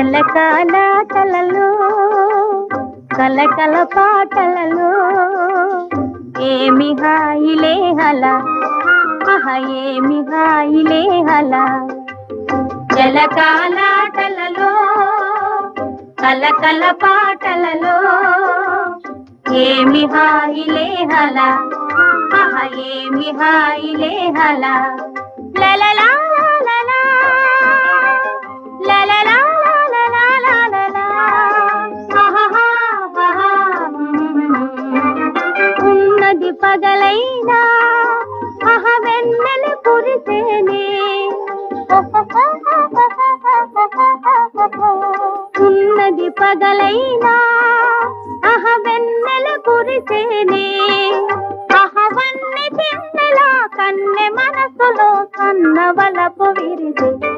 జలకాలాటలలో కలకల పాటలలో. ఏమి హాయిలే హల ఆహ ఏమి హాయిలే హల జలకాలాటలలో కలకల పాటలలో. ఏమి హాయిలే హల ఆహ ఏమి హాయిలే హలా పగలైనా అహ కురిసేనే. ఉన్నది పగలైనా అహ వెన్నెల కురిసేనే. అహవన్ని చిన్నెలా కన్నె మనసులో కన్నవలపు విరిసే.